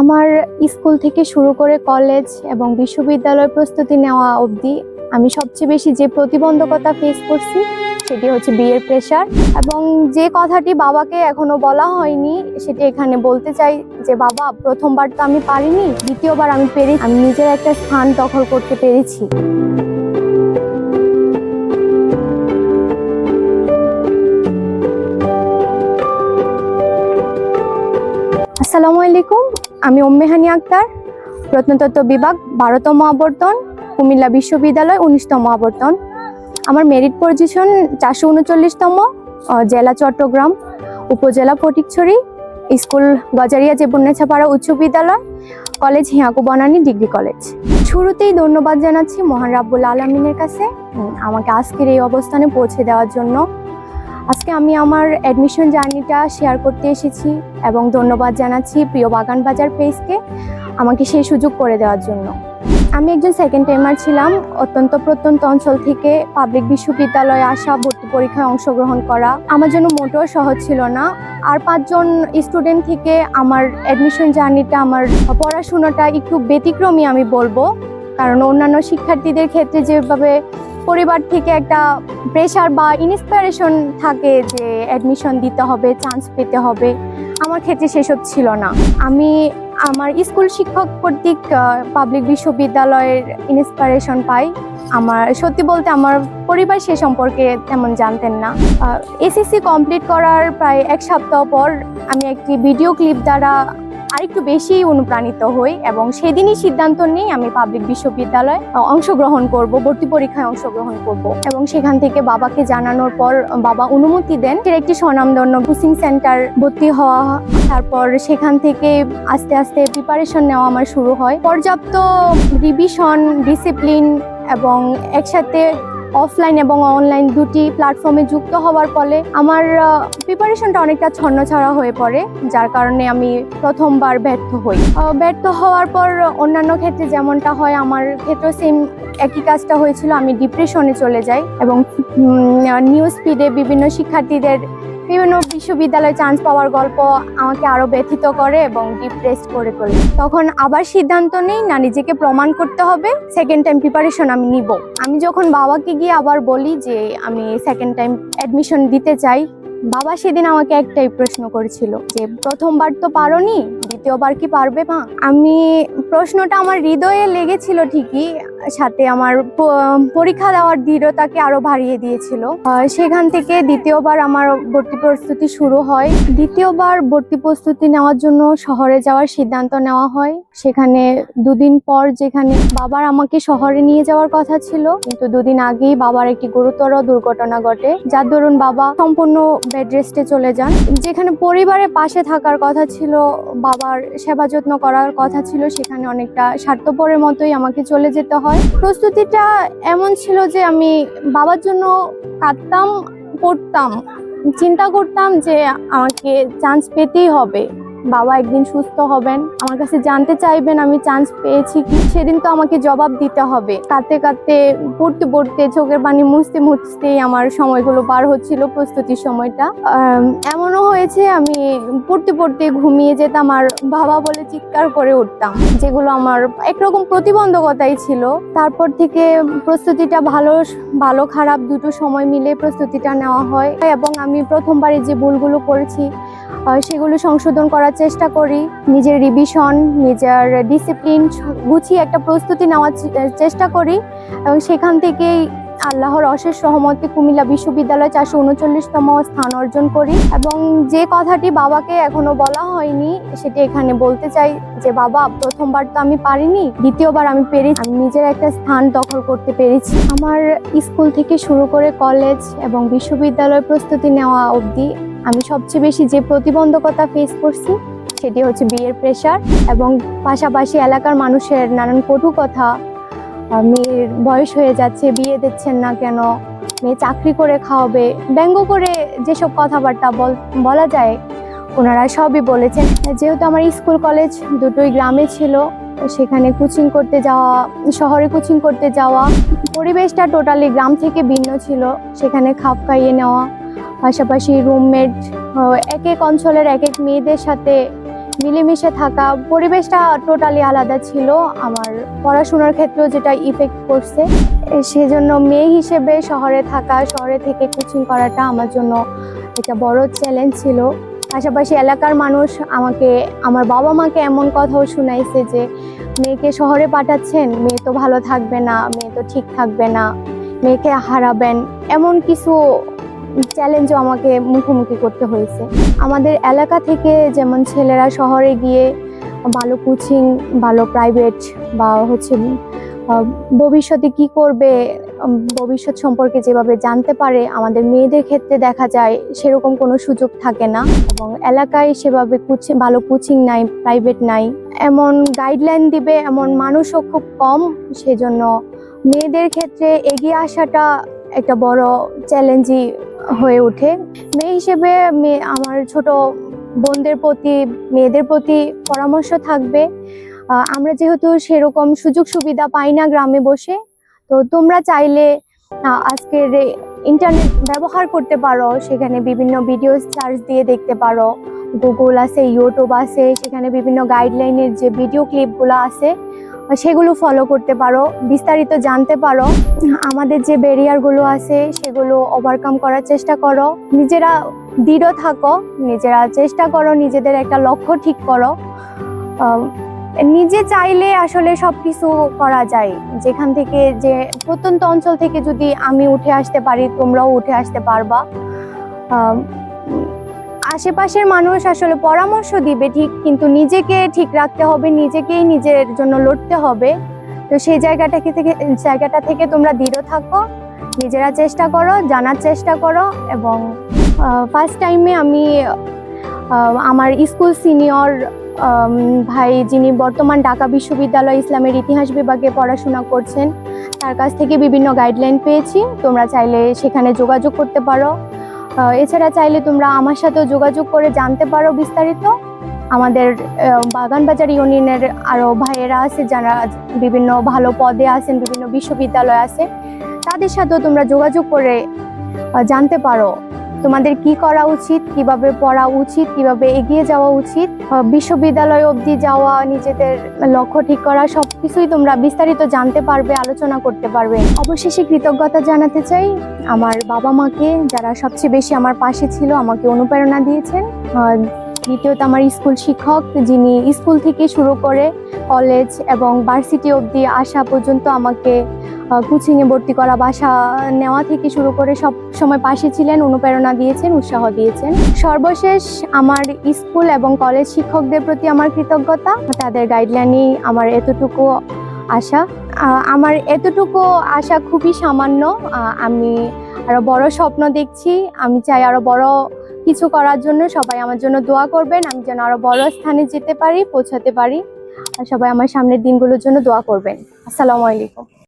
আমার স্কুল থেকে শুরু করে কলেজ এবং বিশ্ববিদ্যালয় প্রস্তুতি নেওয়া অবধি আমি সবচেয়ে বেশি যে প্রতিবন্ধকতা ফেস করছি, সেটি হচ্ছে বিয়ের প্রেশার এবং যে কথাটি বাবাকে এখনও বলা হয়নি, সেটি এখানে বলতে চাই যে, বাবা, প্রথমবার তো আমি পারিনি, দ্বিতীয়বার আমি পেরে আমি নিজের একটা স্থান দখল করতে পেরেছি। আসসালামু আলাইকুম। আমি উম্মেহানি আক্তার, প্রত্নতত্ত্ব বিভাগ, বারোতম আবর্তন, কুমিল্লা বিশ্ববিদ্যালয়, উনিশতম আবর্তন। আমার মেরিট পজিশন চারশো উনচল্লিশতম জেলা চট্টগ্রাম, উপজেলা ফটিকছড়ি, স্কুল গজারিয়া জেবুন্নেছাপাড়া উচ্চ বিদ্যালয়, কলেজ হিয়াকু বনানী ডিগ্রি কলেজ। শুরুতেই ধন্যবাদ জানাচ্ছি মহান রাব্বুল আলমিনের কাছে আমাকে আজকের এই অবস্থানে পৌঁছে দেওয়ার জন্য। আজকে আমি আমার অ্যাডমিশন জার্নিটা শেয়ার করতে এসেছি এবং ধন্যবাদ জানাচ্ছি প্রিয় বাগান বাজার পেজকে আমাকে সেই সুযোগ করে দেওয়ার জন্য। আমি একজন সেকেন্ড টাইমার ছিলাম, অত্যন্ত প্রত্যন্ত অঞ্চল থেকে পাবলিক বিশ্ববিদ্যালয়ে আসা, ভর্তি পরীক্ষায় অংশগ্রহণ করা। আমার জন্য মোটেও সহজ ছিল না। আর পাঁচজন স্টুডেন্ট থেকে আমার অ্যাডমিশন জার্নিটা আমার পড়াশোনাটা একটু ব্যতিক্রমী আমি বলব। কারণ অন্যান্য শিক্ষার্থীদের ক্ষেত্রে যেভাবে পরিবার থেকে একটা প্রেশার বা ইন্সপিরেশন থাকে যে অ্যাডমিশন দিতে হবে চান্স পেতে হবে। আমার ক্ষেত্রে সেসব ছিল না। আমি আমার স্কুল শিক্ষক কর্তৃক পাবলিক বিশ্ববিদ্যালয়ের ইন্সপিরেশন পাই। আমার, সত্যি বলতে আমার পরিবার সে সম্পর্কে তেমন জানতেন না। এসএসসি কমপ্লিট করার প্রায় এক সপ্তাহ পর আমি একটি ভিডিও ক্লিপ দ্বারা আরেকটু বেশি অনুপ্রাণিত হই এবং সেদিনই সিদ্ধান্ত নিই আমি পাবলিক বিশ্ববিদ্যালয়ে অংশগ্রহণ করব, ভর্তি পরীক্ষায় অংশগ্রহণ করব। এবং সেখান থেকে বাবাকে জানানোর পর বাবা অনুমতি দেন। এর একটি স্বনামধন্য কোচিং সেন্টার ভর্তি হওয়া তারপর সেখান থেকে আস্তে আস্তে প্রিপারেশন নেওয়া আমার শুরু হয়। পর্যাপ্ত রিভিশন ডিসিপ্লিন এবং একসাথে অফলাইন এবং অনলাইন দুটি প্ল্যাটফর্মে যুক্ত হওয়ার ফলে আমার প্রিপারেশনটা অনেকটা ছন্ন ছাড়া হয়ে পড়ে, যার কারণে আমি প্রথমবার ব্যর্থ হই। ব্যর্থ হওয়ার পর অন্যান্য ক্ষেত্রে যেমনটা হয়, আমার ক্ষেত্রে সেম একই কাজটা হয়েছিল। আমি ডিপ্রেশনে চলে যাই এবং নিউজ স্পিডে বিভিন্ন শিক্ষার্থীদের বিভিন্ন বিশ্ববিদ্যালয়ে চান্স পাওয়ার গল্প আমাকে আরও ব্যথিত করে এবং ডিপ্রেস করে তোলে। তখন আবার সিদ্ধান্ত নেই না নিজেকে প্রমাণ করতে হবে সেকেন্ড টাইম প্রিপারেশন আমি নিব। আমি যখন বাবাকে গিয়ে আবার বলি যে আমি সেকেন্ড টাইম অ্যাডমিশন দিতে চাই, বাবা সেদিন আমাকে একটাই প্রশ্ন করেছিল যে, প্রথমবার তো পারোনি, দ্বিতীয়বার কি পারবে মা? আমি প্রশ্নটা আমার হৃদয়ে লেগেছিল ঠিকই সাথে আমার পরীক্ষা দেওয়ার দৃঢ়তাকে আরও বাড়িয়ে দিয়েছিল। সেখান থেকে দ্বিতীয়বার আমার ভর্তি প্রস্তুতি শুরু হয়। দ্বিতীয়বার ভর্তি প্রস্তুতি নেওয়ার জন্য শহরে যাওয়ার সিদ্ধান্ত নেওয়া হয়। সেখানে দুদিন পর যেখানে বাবার আমাকে শহরে নিয়ে যাওয়ার কথা ছিল, কিন্তু দুদিন আগেই বাবার একটি গুরুতর দুর্ঘটনা ঘটে। যার দরুন বাবা সম্পূর্ণ বেড রেস্টে চলে যান। যেখানে পরিবারের পাশে থাকার কথা ছিল, বাবার সেবা যত্ন করার কথা ছিল, সেখানে অনেকটা স্বার্থপরের মতোই আমাকে চলে যেতে হয়। প্রস্তুতিটা এমন ছিল যে আমি বাবার জন্য কাঁদতাম, পড়তাম। চিন্তা করতাম যে আমাকে চান্স পেতেই হবে। বাবা একদিন সুস্থ হবেন। আমার কাছে জানতে চাইবেন, আমি চান্স পেয়েছি কি? সেদিন তো আমাকে জবাব দিতে হবে। কাঁদতে কাঁদতে, পড়তে পড়তে, চোখের পানি মুছতে মুছতেই আমার সময়গুলো পার হচ্ছিল প্রস্তুতির সময়টা। এমনও হয়েছে, আমি পড়তে পড়তে ঘুমিয়ে যেতাম আর বাবা বলে চিৎকার করে উঠতাম, যেগুলো আমার একরকম প্রতিবন্ধকতাই ছিল। তারপর থেকে প্রস্তুতিটা ভালো ভালো খারাপ দুটো সময় মিলে প্রস্তুতিটা নেওয়া হয়। এবং আমি প্রথমবারে যে ভুলগুলো করেছি সেগুলো সংশোধন করার চেষ্টা করি। নিজের রিভিশন নিজের ডিসিপ্লিন গুছিয়ে একটা প্রস্তুতি নেওয়ার চেষ্টা করি এবং সেখান থেকেই আল্লাহর অশেষ সহমতে কুমিল্লা বিশ্ববিদ্যালয়ে চারশো উনচল্লিশতম স্থান অর্জন করি এবং যে কথাটি বাবাকে এখনও বলা হয়নি সেটি এখানে বলতে চাই যে, বাবা, প্রথমবার তো আমি পারিনি, দ্বিতীয়বার আমি পেরেছি। আমি নিজের একটা স্থান দখল করতে পেরেছি। আমার স্কুল থেকে শুরু করে কলেজ এবং বিশ্ববিদ্যালয় প্রস্তুতি নেওয়া অবধি আমি সবচেয়ে বেশি যে প্রতিবন্ধকতা ফেস করছি, সেটি হচ্ছে বিয়ের প্রেশার এবং পাশাপাশি এলাকার মানুষের নানান কটু কথা মেয়ের বয়স হয়ে যাচ্ছে, বিয়ে দিচ্ছেন না কেন, মেয়ে চাকরি করে খাওয়াবে, ব্যঙ্গ করে যেসব কথাবার্তা বল- যায়, ওনারা সবই বলেছেন। যেহেতু আমার স্কুল কলেজ দুটোই গ্রামে ছিল, সেখানে কোচিং করতে যাওয়া, শহরে কোচিং করতে যাওয়া, পরিবেশটা টোটালি গ্রাম থেকে ভিন্ন ছিল, সেখানে খাপ খাইয়ে নেওয়া পাশাপাশি রুমমেট এক এক অঞ্চলের এক এক মেয়েদের সাথে মিলেমিশে থাকা পরিবেশটা টোটালি আলাদা ছিল। আমার পড়াশোনার ক্ষেত্রেও যেটা ইফেক্ট করছে সেজন্য মেয়ে হিসেবে শহরে থাকা, শহরে থেকে কোচিং করাটা আমার জন্য একটা বড় চ্যালেঞ্জ ছিল। পাশাপাশি এলাকার মানুষ আমাকে, আমার বাবা মাকে এমন কথাও শুনাইছে যে, মেয়েকে শহরে পাঠাচ্ছেন, মেয়ে তো ভালো থাকবে না, মেয়ে তো ঠিক থাকবে না, মেয়েকে হারাবেন। এমন কিছু চ্যালেঞ্জও আমাকে মুখোমুখি করতে হয়েছে। আমাদের এলাকা থেকে যেমন ছেলেরা শহরে গিয়ে ভালো কোচিং ভালো প্রাইভেট বা হচ্ছে ভবিষ্যতে কি করবে ভবিষ্যৎ সম্পর্কে যেভাবে জানতে পারে, আমাদের মেয়েদের ক্ষেত্রে দেখা যায় সেরকম কোনো সুযোগ থাকে না এবং এলাকায় সেভাবে কোচিং ভালো কোচিং নাই প্রাইভেট নাই। এমন গাইডলাইন দিবে এমন মানুষও খুব কম, সেজন্য মেয়েদের ক্ষেত্রে এগিয়ে আসাটা একটা বড় চ্যালেঞ্জই হয়ে ওঠে। মেয়ে হিসেবে মেয়ে আমার ছোট বোনদের প্রতি, মেয়েদের প্রতি পরামর্শ থাকবে। আমরা যেহেতু সেরকম সুযোগ সুবিধা পাই না গ্রামে বসে, তো তোমরা চাইলে আজকের ইন্টারনেট ব্যবহার করতে পারো। সেখানে বিভিন্ন ভিডিও সার্চ দিয়ে দেখতে পারো। গুগল আছে ইউটিউব আছে, সেখানে বিভিন্ন গাইডলাইনের যে ভিডিও ক্লিপগুলো আছে সেগুলো ফলো করতে পারো, বিস্তারিত জানতে পারো। আমাদের যে ব্যারিয়ারগুলো আছে, সেগুলো ওভারকাম করার চেষ্টা করো। নিজেরা দৃঢ় থাকো, নিজেরা চেষ্টা করো, নিজেদের একটা লক্ষ্য ঠিক করো। নিজে চাইলে আসলে সব কিছু করা যায়। যেখান থেকে যে প্রত্যন্ত অঞ্চল থেকে যদি আমি উঠে আসতে পারি, তোমরাও উঠে আসতে পারবা। আশেপাশের মানুষ আসলে পরামর্শ দিবে ঠিক, কিন্তু নিজেকে ঠিক রাখতে হবে, নিজেকেই নিজের জন্য লড়তে হবে। তো সেই জায়গাটা থেকে জায়গাটা থেকে তোমরা দৃঢ় থাকো, নিজেরা চেষ্টা করো, জানার চেষ্টা করো এবং ফার্স্ট টাইমে আমি আমার স্কুল সিনিয়র ভাই যিনি বর্তমান ঢাকা বিশ্ববিদ্যালয় ইসলামের ইতিহাস বিভাগে পড়াশোনা করছেন, তার কাছ থেকে বিভিন্ন গাইডলাইন পেয়েছি। তোমরা চাইলে সেখানে যোগাযোগ করতে পারো। এছাড়া চাইলে তোমরা আমার সাথেও যোগাযোগ করে জানতে পারো বিস্তারিত। আমাদের বাগানবাজার ইউনিয়নের আরও ভাইয়েরা আছে যারা বিভিন্ন ভালো পদে আছেন, বিভিন্ন বিশ্ববিদ্যালয় আছে তাদের সাথেও তোমরা যোগাযোগ করে জানতে পারো। তোমাদের কি করা উচিত, কীভাবে পড়া উচিত, কীভাবে এগিয়ে যাওয়া উচিত বিশ্ববিদ্যালয় অবধি যাওয়া, নিজেদের লক্ষ্য ঠিক করা সব কিছুই তোমরা বিস্তারিত জানতে পারবে, আলোচনা করতে পারবে। অবশেষে কৃতজ্ঞতা জানাতে চাই, আমার বাবা মাকে যারা সবচেয়ে বেশি আমার পাশে ছিল, আমাকে অনুপ্রেরণা দিয়েছেন। দ্বিতীয়ত আমার স্কুল শিক্ষক, যিনি স্কুল থেকে শুরু করে কলেজ এবং ভার্সিটি অবধি আসা পর্যন্ত আমাকে কোচিংয়ে ভর্তি করা, বাসা নেওয়া থেকে শুরু করে সব সময় পাশে ছিলেন, অনুপ্রেরণা দিয়েছেন, উৎসাহ দিয়েছেন। সর্বশেষ আমার স্কুল এবং কলেজ শিক্ষকদের প্রতি আমার কৃতজ্ঞতা। তাদের গাইডলাইনই আমার এতটুকু আশা। আমার এতটুকু আশা খুবই সামান্য। আমি আরও বড় স্বপ্ন দেখছি। আমি চাই আরও বড় কিছু করার জন্য সবাই আমার জন্য দোয়া করবেন, আমি যেন আরও বড় স্থানে যেতে পারি, পৌঁছাতে পারি। আর সবাই আমার সামনের দিনগুলোর জন্য দোয়া করবেন। আসসালামু আলাইকুম।